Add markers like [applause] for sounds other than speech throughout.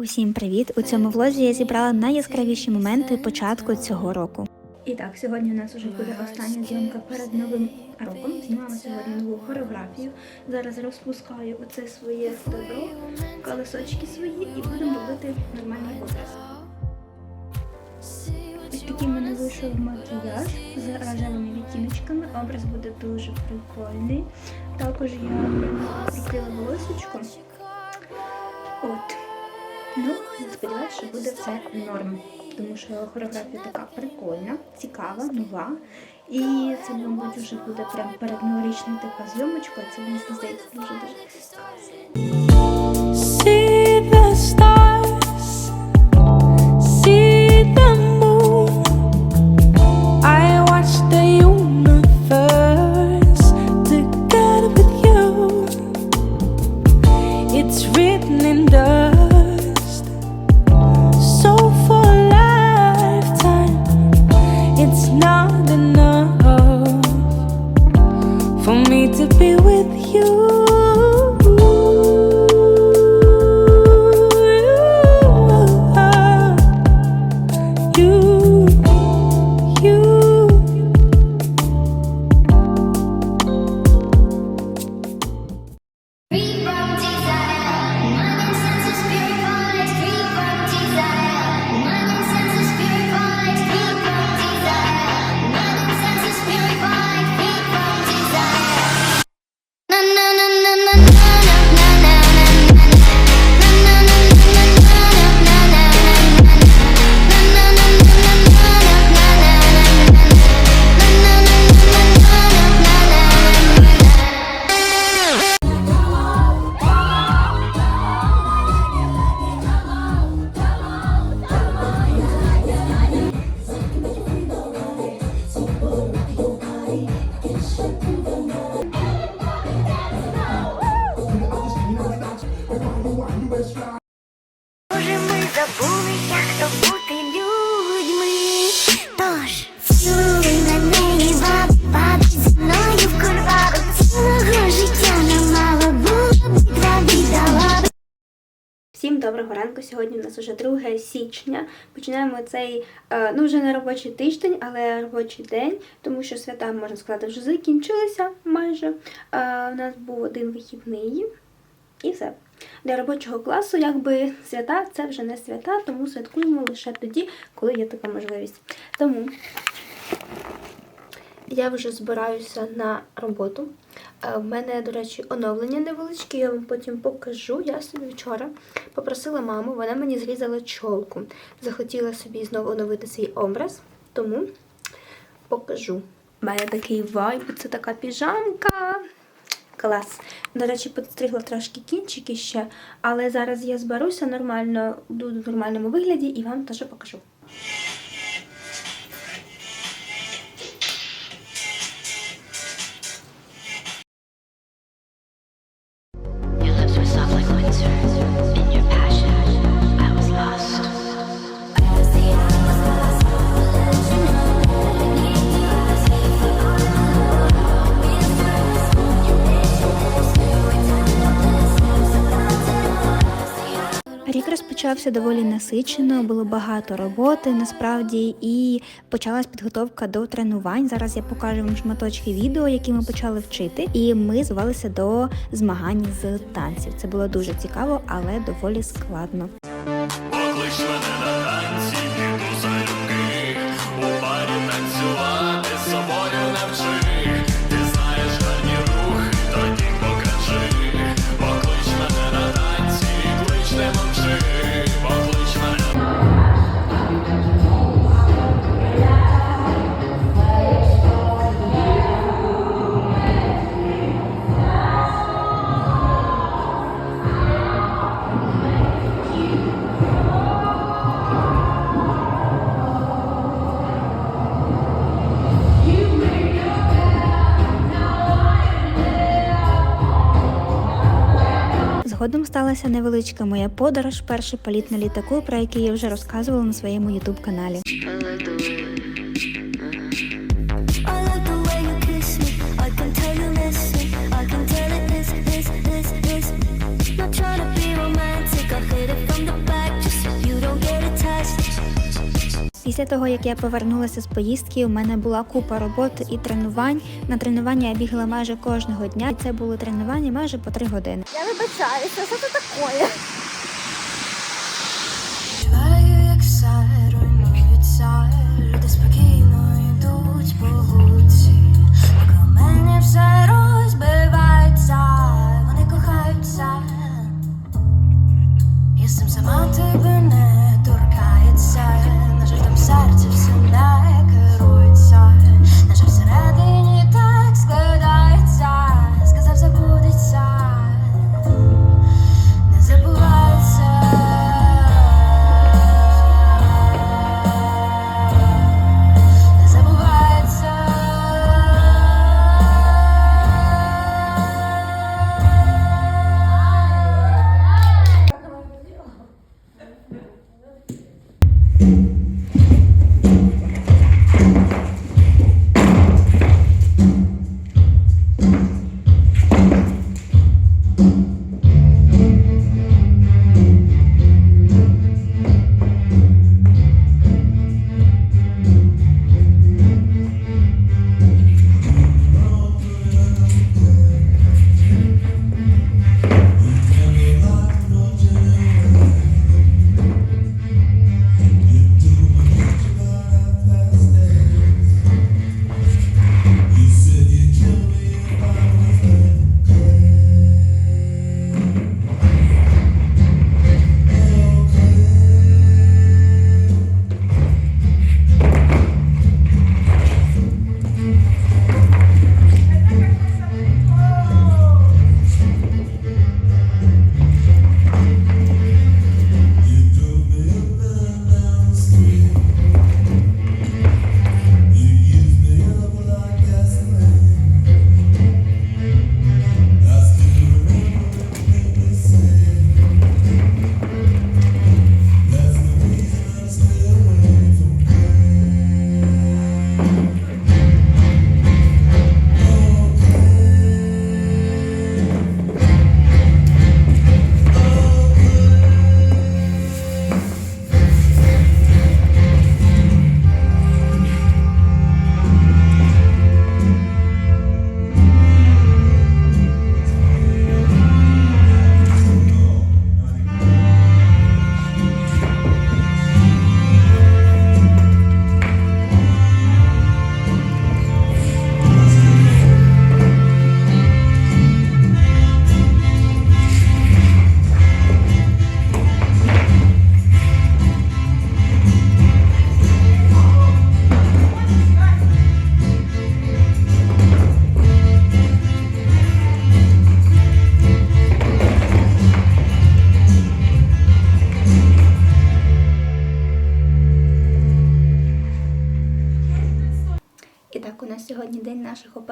Усім привіт! У цьому влозі я зібрала найяскравіші моменти початку цього року. І так, сьогодні у нас вже буде остання зйомка перед новим роком. Знімала сьогодні нову хореографію. Зараз розпускаю оце своє стебро, колесочки свої і будемо робити нормальний образ. Ось такий мене вийшов макіяж з рожевими відтіночками. Образ буде дуже прикольний. Також я прикрила волосечко. От. Ну, сподіваюся, що буде все норм. Тому що хореографія така прикольна, цікава, нова. І це, мабуть, вже буде прям перед новорічною така зйомочка. Це мені здається дуже дуже вже 2 січня. Починаємо цей, е, ну вже не робочий тиждень, але робочий день, тому що свята, можна сказати, вже закінчилися майже. Е, У нас був один вихідний і все. Для робочого класу, якби свята це вже не свята, тому святкуємо лише тоді, коли є така можливість. Тому я вже збираюся на роботу. В мене, до речі, оновлення невеличке, я вам потім покажу. Я собі вчора попросила маму, вона мені зрізала чолку. Захотіла собі знову оновити свій образ, тому покажу. У мене такий вайб, це така піжамка. Клас. До речі, підстригла трошки кінчики ще, але зараз я зберуся нормально, буду в нормальному вигляді і вам теж покажу. Рік розпочався доволі насичено, було багато роботи насправді, і почалась підготовка до тренувань. Зараз я покажу вам шматочки відео, які ми почали вчити, і ми звалися до змагань з танців. Це було дуже цікаво, але доволі складно. Згодом сталася невеличка моя подорож, перший політ на літаку, про який я вже розказувала на своєму ютуб каналі. Після того, як я повернулася з поїздки, у мене була купа роботи і тренувань. На тренування я бігала майже кожного дня, і це були тренування майже по три години. Я вибачаюся, що це таке?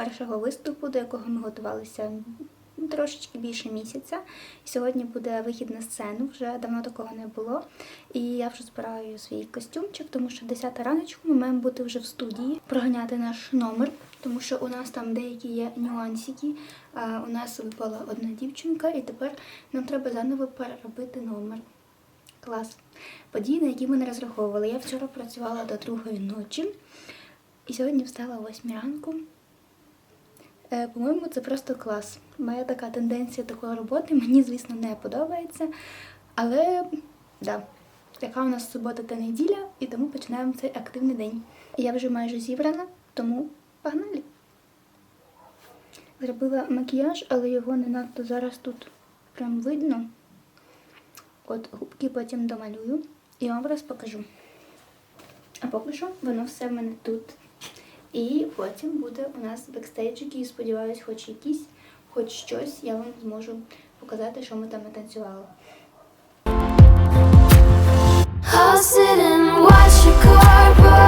Першого виступу, до якого ми готувалися трошечки більше місяця. І сьогодні буде вихід на сцену, вже давно такого не було. І я вже збираю свій костюмчик, тому що 10 раночку ми маємо бути вже в студії, проганяти наш номер, тому що у нас там деякі є нюансики. У нас випала одна дівчинка, і тепер нам треба заново переробити номер. Клас. Події, на які ми не розраховували. Я вчора працювала до другої ночі. І сьогодні встала о 8 ранку. Е, по-моєму, це просто клас. Моя така тенденція такої роботи мені, звісно, не подобається. Але да, така у нас субота та неділя, і тому починаємо цей активний день. Я вже майже зібрана, тому погнали. Зробила макіяж, але його не надто зараз тут прям видно. От губки потім домалюю і вам зараз покажу. А поки що воно все в мене тут. І потім буде у нас бекстейдж, який, сподіваюсь, хоч якийсь, хоч щось я вам зможу показати, що ми там натанцювали. I'll sit and watch your car burn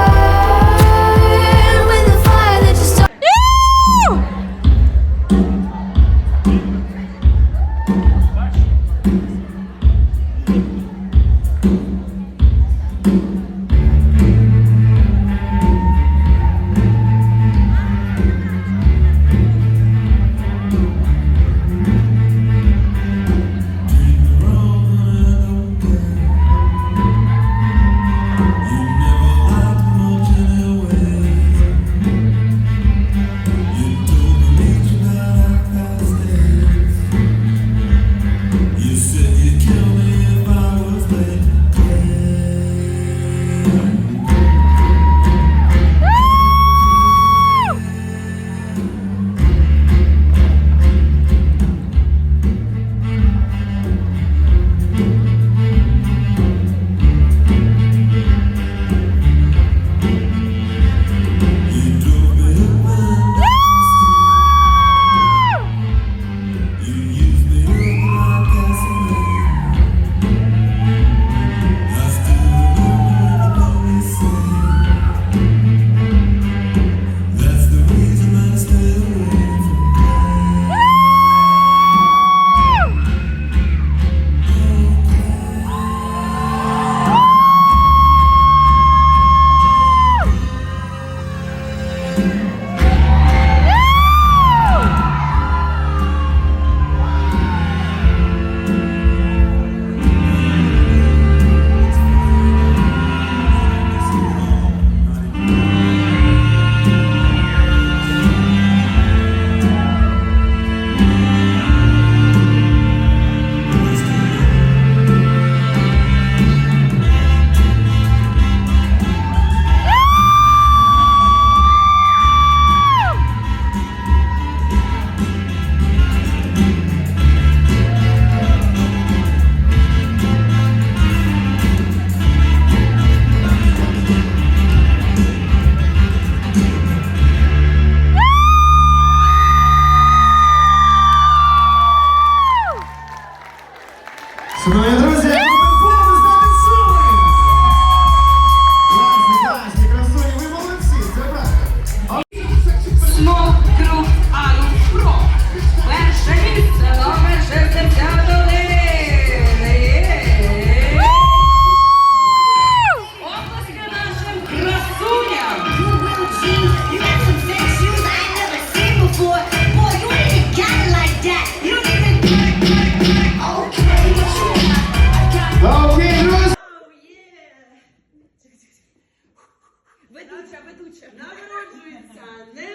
Ведуча, ведуча. Народжується не,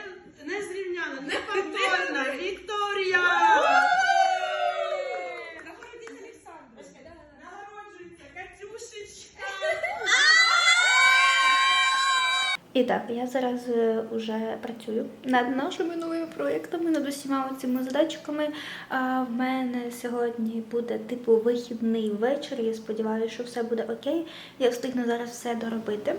незрівняна, неповторна Вікторія! Народжується Катюшечка! І так, я зараз е, уже працюю над нашими новими проєктами, над усіма цими задачками. А в мене сьогодні буде типу вихідний вечір. Я сподіваюся, що все буде окей. Я встигну зараз все доробити.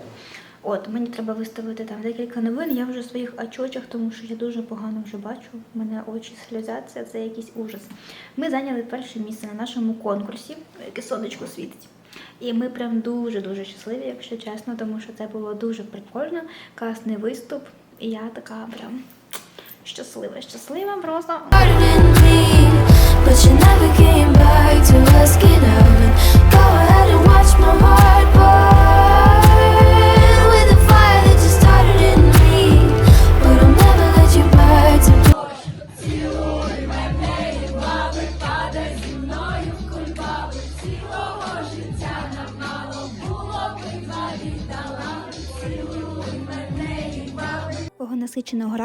От, мені треба виставити там декілька новин. Я вже в своїх очочах, тому що я дуже погано вже бачу. У мене очі сльозяться, це якийсь ужас. Ми зайняли перше місце на нашому конкурсі, яке сонечко світить. І ми прям дуже-дуже щасливі, якщо чесно, тому що це було дуже прикольно, класний виступ. І я така прям щаслива, щаслива просто.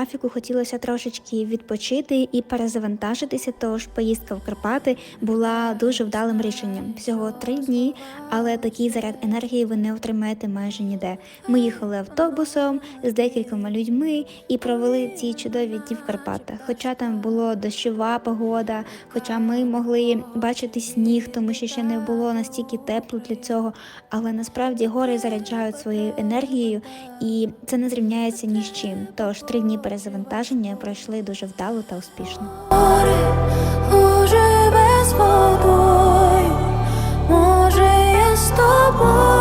Графіку хотілося трошечки відпочити і перезавантажитися, тож поїздка в Карпати була дуже вдалим рішенням. Всього три дні, але такий заряд енергії ви не отримаєте майже ніде. Ми їхали автобусом з декількома людьми і провели ці чудові дні в Карпатах. Хоча там була дощова погода, хоча ми могли бачити сніг, тому що ще не було настільки тепло для цього. Але насправді гори заряджають своєю енергією, і це не зрівняється ні з чим. Тож три дні перезавантаження пройшли дуже вдало та успішно. Уже без водою, може я з тобою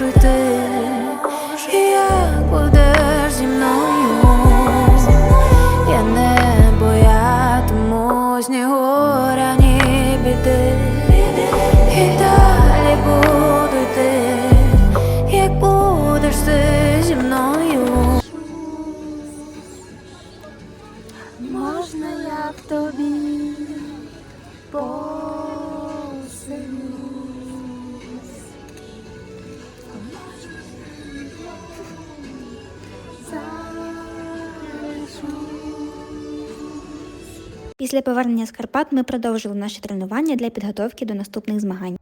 мушу йти. Після повернення з Карпат ми продовжили наші тренування для підготовки до наступних змагань.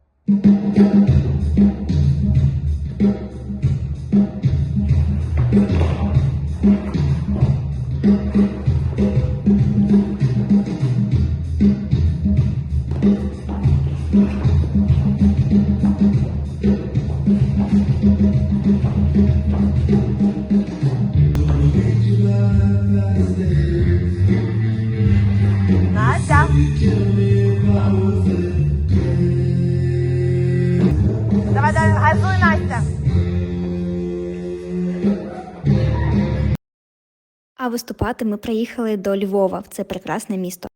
А виступати ми приїхали до Львова. Це прекрасне місто.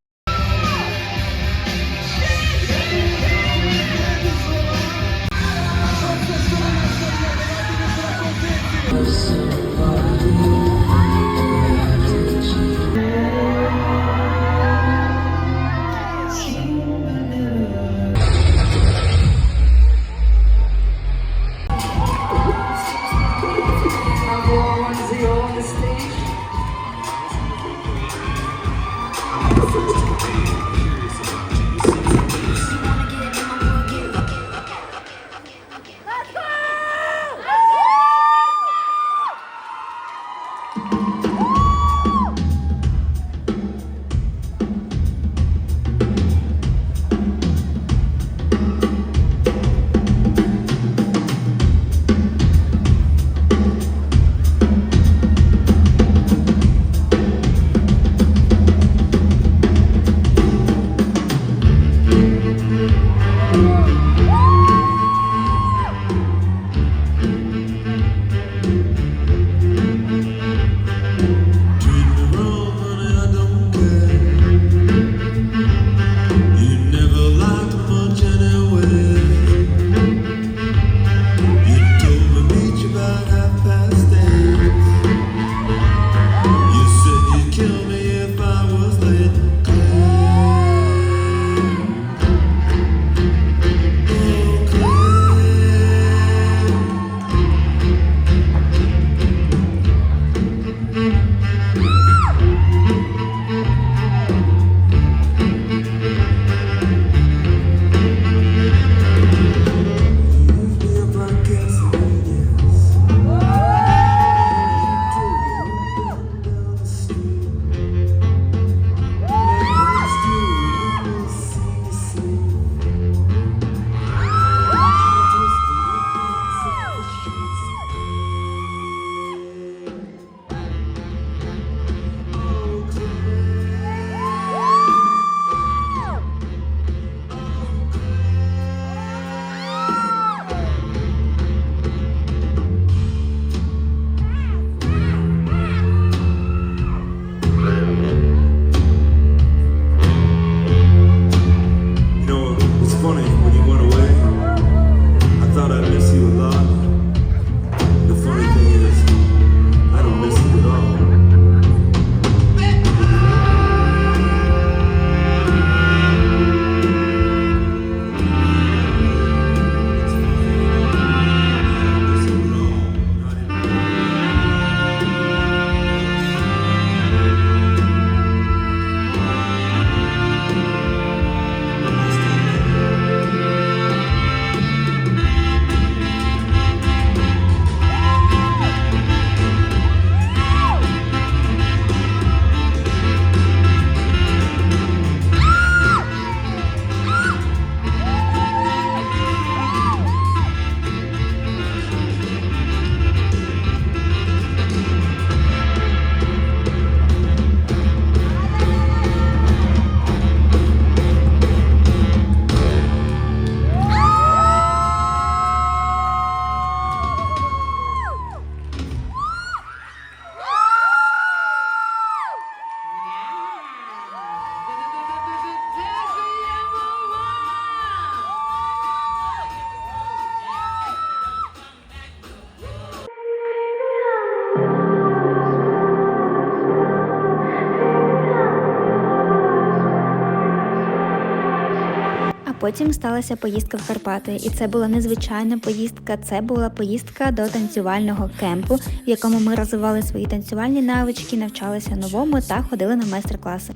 Потім сталася поїздка в Карпати, і це була незвичайна поїздка. Це була поїздка до танцювального кемпу, в якому ми розвивали свої танцювальні навички, навчалися новому та ходили на майстер-класи.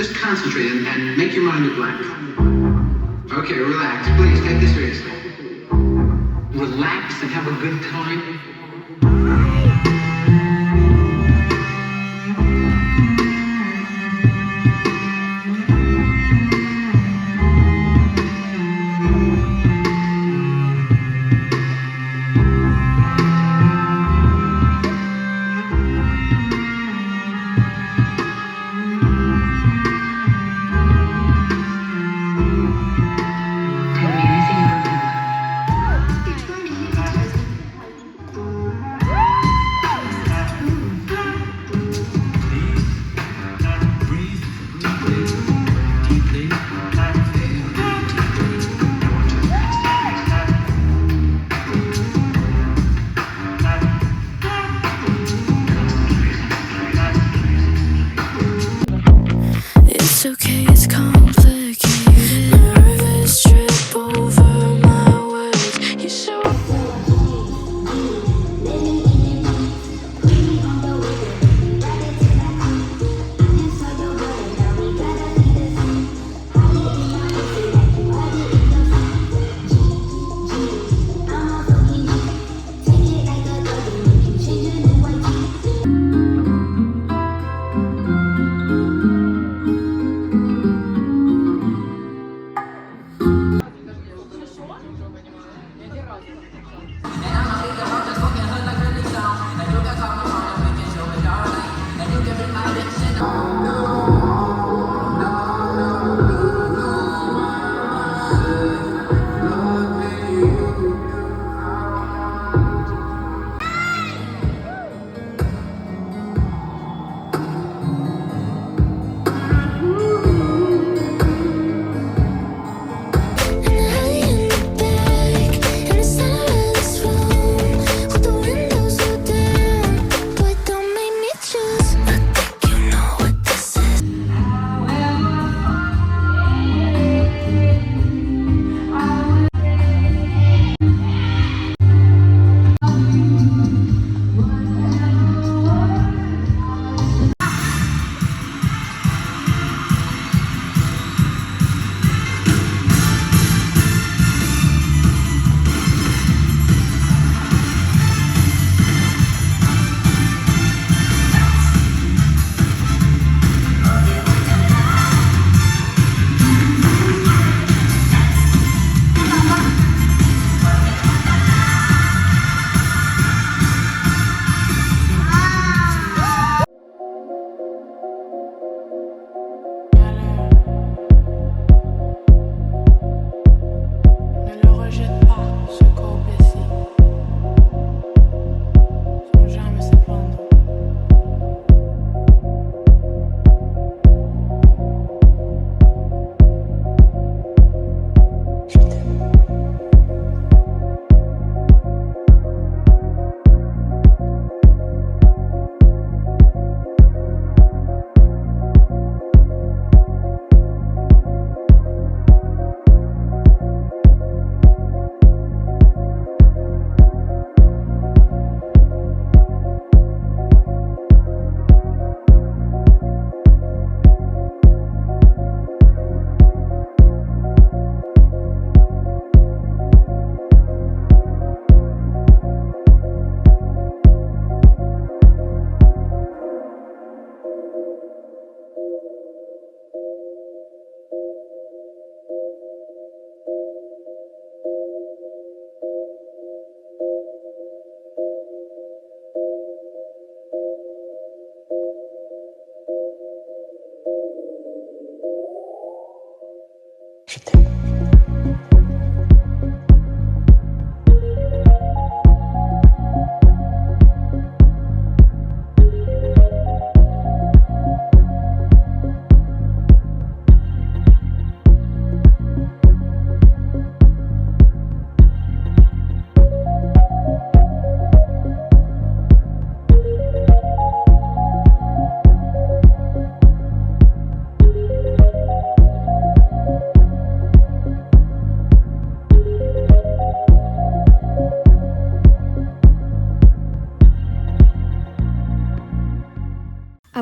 Just concentrate and, and make your mind a blank. Okay, relax. Please take this seriously. Relax and have a good time.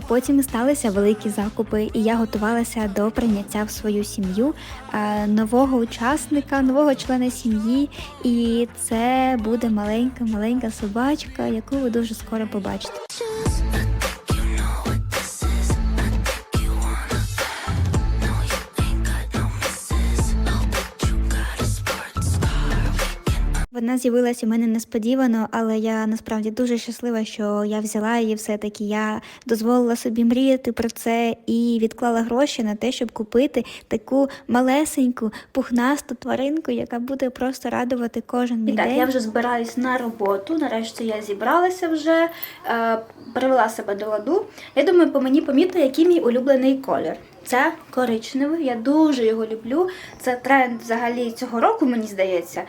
Потім сталися великі закупи, і я готувалася до прийняття в свою сім'ю е, нового учасника, нового члена сім'ї. І це буде маленька, маленька собачка, яку ви дуже скоро побачите. Вона з'явилася у мене несподівано, але я насправді дуже щаслива, що я взяла її все-таки. Я дозволила собі мріяти про це і відклала гроші на те, щоб купити таку малесеньку пухнасту тваринку, яка буде просто радувати кожен мій І так, я вже збираюсь на роботу. Нарешті я зібралася вже, е, привела себе до ладу. Я думаю, по мені помітно, який мій улюблений колір. Це коричневий, я дуже його люблю. Це тренд взагалі цього року, мені здається,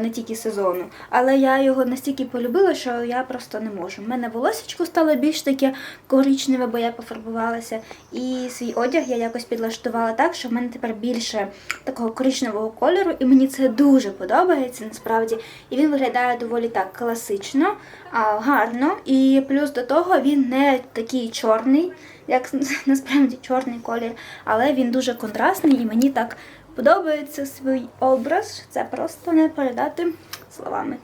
не тільки сезону. Але я його настільки полюбила, що я просто не можу. У мене волосечко стало більш таке коричневе, бо я пофарбувалася. І свій одяг я якось підлаштувала так, що в мене тепер більше такого коричневого кольору, і мені це дуже подобається насправді. І він виглядає доволі так класично, гарно. І плюс до того він не такий чорний, як [laughs] насправді чорний колір, але він дуже контрастний і мені так подобається свій образ. Це просто не передати словами.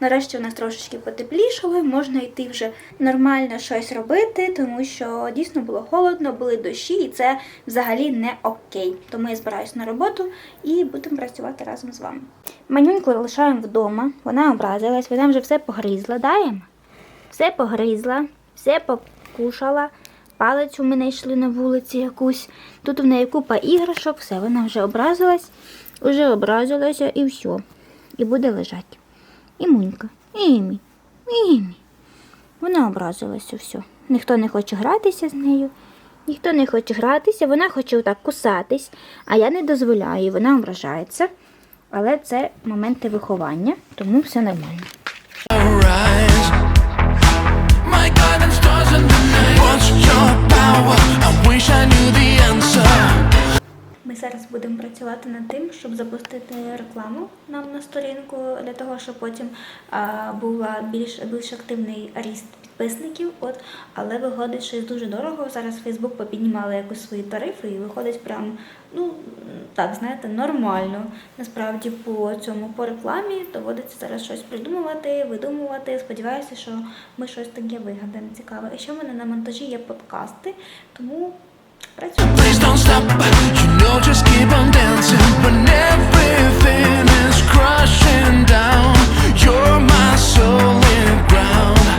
Нарешті у нас трошечки потеплішало, можна йти вже нормально щось робити, тому що дійсно було холодно, були дощі, і це взагалі не окей. Тому я збираюся на роботу і будемо працювати разом з вами. Манюньку лишаємо вдома, вона образилась, вона вже все погризла, даємо? Все погризла, все покушала. Палець у мене йшли на вулиці якусь. Тут в неї купа іграшок, все, вона вже образилась, вже образилася і все. І буде лежати. І Мунька, Імі, Імі. Вона образилася все. Ніхто не хоче гратися з нею, ніхто не хоче гратися, вона хоче отак кусатись, а я не дозволяю, і вона ображається. Але це моменти виховання, тому все нормально. What's your power? I wish I knew the answer. Ми зараз будемо працювати над тим, щоб запустити рекламу нам на сторінку для того, щоб потім а, була більш більш активний ріст підписників. От, але виходить щось дуже дорого. Зараз Facebook попіднімали якось свої тарифи, і виходить прям, ну так, знаєте, нормально. Насправді по цьому по рекламі доводиться зараз щось придумувати, видумувати. Сподіваюся, що ми щось таке вигадаємо цікаве. І ще в мене на монтажі є подкасти, тому please don't stop you know just keep on dancing.